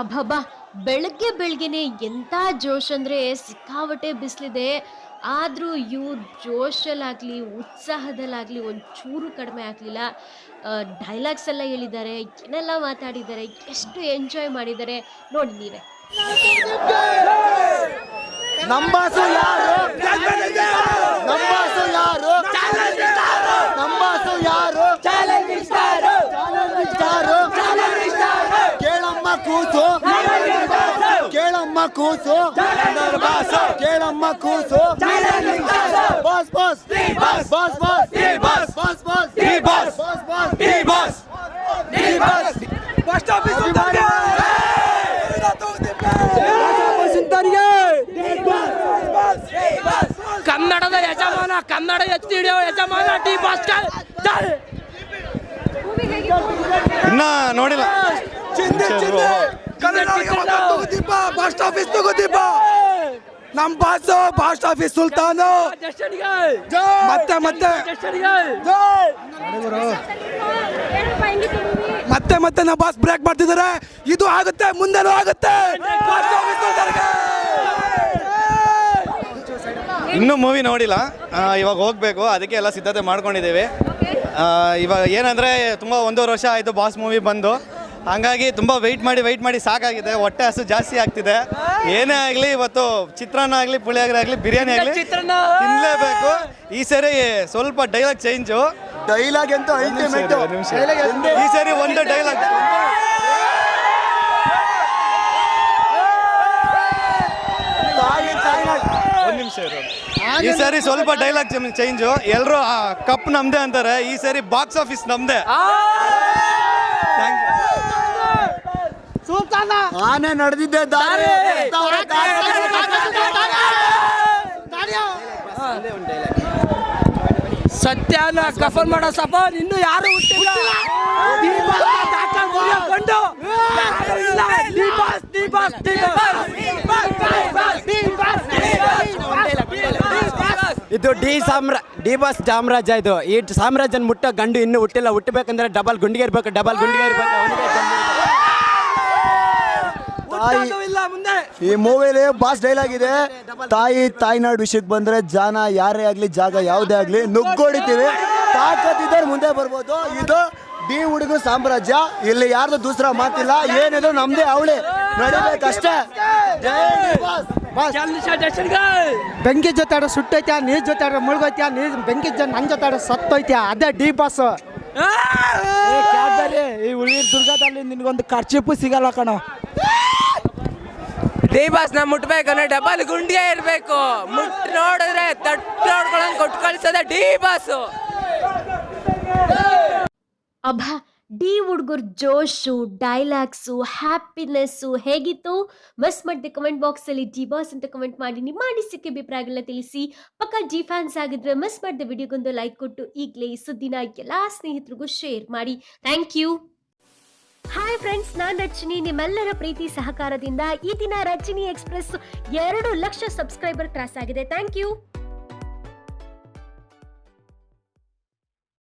ಅಬ್ಬಬ್ಬ ಬೆಳಗ್ಗೆ ಬೆಳಗ್ಗೆನೆ ಎಂಥ ಜೋಶ್ ಅಂದರೆ ಸಿಕ್ಕಾಪಟ್ಟೆ ಬಿಸಿಲಿದೆ. ಆದರೂ ಇವ್ರ ಜೋಶಲ್ಲಾಗಲಿ ಉತ್ಸಾಹದಲ್ಲಾಗಲಿ ಒಂಚೂರು ಕಡಿಮೆ ಆಗಲಿಲ್ಲ. ಡೈಲಾಗ್ಸ್ ಎಲ್ಲ ಹೇಳಿದ್ದಾರೆ, ಏನೆಲ್ಲ ಮಾತಾಡಿದ್ದಾರೆ, ಎಷ್ಟು ಎಂಜಾಯ್ ಮಾಡಿದ್ದಾರೆ ನೋಡಿ ನೀವೇ. ನಂಬಾಸು ಯಾರು ನಂಬಾಸು ಯಾರು ನಂಬಾಸು ಯಾರು ಸ್ಟಾರು ಕೇಳಮ್ಮ ಕೂಸು ಕೇಳಮ್ಮ ಕೂಸು. ಕೇಳಮ್ಮ ಕೂಸು. Boss. Boss boss. Boss. Boss boss. Boss. Boss boss. First office ಕನ್ನಡದ ಯಜಮಾನ ಕನ್ನಡ ಎತ್ತಿ ಹಿಡಿಯೋ ಯಜಮಾನ ಡಿ ಭಾಸ್ಕರ್. ನೋಡಿಲ್ಲ ಇನ್ನ ನೋಡಿಲ್ಲ. ಫಸ್ಟ್ ಆಫೀಸ್ ತಗೋದೀಪ ನಮ್ ಬಾಸ್ ಫಾಸ್ಟ್ ಆಫೀಸ್ ಸುಲ್ತಾನು! ಮತ್ತೆ ಮತ್ತೆ! ಮತ್ತೆ ಮತ್ತೆ ನಮ್ಮ ಬಾಸ್ ಬ್ರೇಕ್ ಮಾಡ್ತಿದ್ದಾರೆ. ಇದು ಆಗುತ್ತೆ ಮುಂದೆನೂ ಆಗುತ್ತೆ. ಇನ್ನೂ ಮೂವಿ ನೋಡಿಲ್ಲ. ಇವಾಗ ಹೋಗ್ಬೇಕು. ಅದಕ್ಕೆ ಎಲ್ಲ ಸಿದ್ಧತೆ ಮಾಡ್ಕೊಂಡಿದ್ದೀವಿ. ಆ, ಇವಾಗ ಏನಂದರೆ ತುಂಬ ಒಂದೂವರೆ ವರ್ಷ ಆಯಿತು ಬಾಸ್ ಮೂವಿ ಬಂದು. ಹಂಗಾಗಿ ತುಂಬ ವೆಯ್ಟ್ ಮಾಡಿ ವೆಯ್ಟ್ ಮಾಡಿ ಸಾಕಾಗಿದೆ. ಹೊಟ್ಟೆ ಹಸು ಜಾಸ್ತಿ ಆಗ್ತಿದೆ. ಏನೇ ಆಗಲಿ ಇವತ್ತು ಚಿತ್ರಾನ್ನ ಆಗಲಿ ಪುಳಿಯೋಗರೆ ಆಗಲಿ ಬಿರಿಯಾನಿ ಆಗಲಿ ಚಿತ್ರಾನ್ನ! ತಿನ್ನಲೇಬೇಕು ಈ ಸರಿ ಸ್ವಲ್ಪ ಡೈಲಾಗ್ ಚೇಂಜು ಡೈಲಾಗ್ ಅಂತೂ ಅಲ್ಟಿಮೇಟ್ ಈ ಸರಿ ಒಂದು ಡೈಲಾಗ್ ಒಂದು ನಿಮಿಷ ಇರು. ಈ ಸರಿ ಸ್ವಲ್ಪ ಡೈಲಾಗ್ ಚೇಂಜು ಎಲ್ಲರೂ ಕಪ್ ನಮ್ದೇ ಅಂತಾರೆ. ಈ ಸರಿ ಬಾಕ್ಸ್ ಆಫೀಸ್ ನಮ್ದೇ. ಆನೆ ನಡೆದಿದ್ದೆ ದಾರಿ ಸತ್ಯನ ಕಫನ್ ಮಾಡೋ ಸಪ ಇನ್ನು ಯಾರು ಹುಟ್ಟಿಲ್ಲ. ಕೊಂಡು ಯಾರು ಇಲ್ಲ. D boss, D boss, D boss. ಇದು ಡಿ ಸಾಮ್ರ ಡಿ ಬಾಸ್ ಸಾಮ್ರಾಜ್ಯ ಇದು. ಈ ಸಾಮ್ರಾಜ್ಯನ ಮುಟ್ಟ ಗಂಡು ಇನ್ನೂ ಹುಟ್ಟಿಲ್ಲ. ಹುಟ್ಟಬೇಕಂದ್ರೆ ಡಬಲ್ ಗುಂಡಿಗೆ ಇರ್ಬೇಕು ಡಬಲ್ ಗುಂಡಿಗೆ ಇರ್ಬೇಕು ಈ ಮೂವಿಲಿ ಬಾಸ್ ಡೈಲಾಗ್ ಇದೆ. ತಾಯಿ ತಾಯ್ನಾಡು ವಿಷಯಕ್ಕೆ ಬಂದ್ರೆ ಜಾನ ಯಾರೇ ಆಗ್ಲಿ ಜಾಗ ಯಾವುದೇ ಆಗ್ಲಿ ನುಗ್ಗೊಡಿತೀವಿ. ತಾಕತ್ತಿದ್ದಾರೆ ಮುಂದೆ ಬರ್ಬೋದು. ಇದು ಡಿ ಹುಡುಗ ಸಾಮ್ರಾಜ್ಯ. ಇಲ್ಲಿ ಯಾರ್ದು ದೂಸರ ಮಾತಿಲ್ಲ. ಏನಿದ್ರು ನಮ್ದೇ ಅವಳಿ. ನಡಿಬೇಕಷ್ಟೇ. ಬೆಂಕಿ ಜೊತೆ ಆಡೋ ಸುಟ್ಟೈತ್ಯಾ ನೀರ್ ಜೊತೆ ಆಡೋ ಮುಳುಗೈತ್ಯಾ ನೀರ್ ಬೆಂಕಿ ಜೊತೆ ನನ್ ಜೊತೆ ಆಡೋ ಸತ್ತೋಯ್ತ್ಯಾ ಅದೇ ಡಿ ಬಾಸ್! ಈ ಉಳಿರ್ ದುರ್ಗದಲ್ಲಿ ನಿನ್ಗೊಂದು ಖರ್ಚಿಪ್ಪು ಸಿಗಲ್ಲ ಕಣ. ಡಿ ಬಾಸ್ನ ಮುಟ್ಬೇಕಂದ್ರೆ ಡಬಲ್ ಗುಂಡಿಯೇ ಇರ್ಬೇಕು. ಮುಟ್ ನೋಡಿದ್ರೆ ತಟ್ಟು ನೋಡ್ಕೊಳಂಗ್ ಕೊಟ್ಟು ಕಳ್ಸೋದೆ ಡಿ ಬಸ್ ಅಬ್ಬ ಡಿ ಹುಡುಗರ ಜೋಶು, ಡೈಲಾಗ್ಸು, ಹ್ಯಾಪಿನೆಸ್ಸು ಹೇಗಿತ್ತು? ಮಸ್ ಮಾಡಿದೆ ಕಮೆಂಟ್ ಬಾಕ್ಸಲ್ಲಿ ಜಿ ಬಾಸ್ ಅಂತ ಕಮೆಂಟ್ ಮಾಡಿ ನಿಮ್ಮ ಅನಿಸಿಕೆ ಅಭಿಪ್ರಾಯಗಳನ್ನ ತಿಳಿಸಿ. ಪಕ್ಕ ಜಿ ಫ್ಯಾನ್ಸ್ ಆಗಿದ್ರೆ ಮಿಸ್ ಮಾಡಿದ ವಿಡಿಯೋಗೊಂದು ಲೈಕ್ ಕೊಟ್ಟು ಈಗಲೇ ಈ ಸುದ್ದಿನ ಎಲ್ಲ ಸ್ನೇಹಿತರಿಗೂ ಶೇರ್ ಮಾಡಿ. Thank you. ಹಾಯ್ ಫ್ರೆಂಡ್ಸ್, ನಾನು ರಚನಿ ನಿಮ್ಮೆಲ್ಲರ ಪ್ರೀತಿ, ಸಹಕಾರದಿಂದ ಈ ದಿನ ರಚನಿ ಎಕ್ಸ್ಪ್ರೆಸ್ ಎರಡು ಲಕ್ಷ ಸಬ್ಸ್ಕ್ರೈಬರ್ ಕ್ರಾಸ್ ಆಗಿದೆ. Thank you.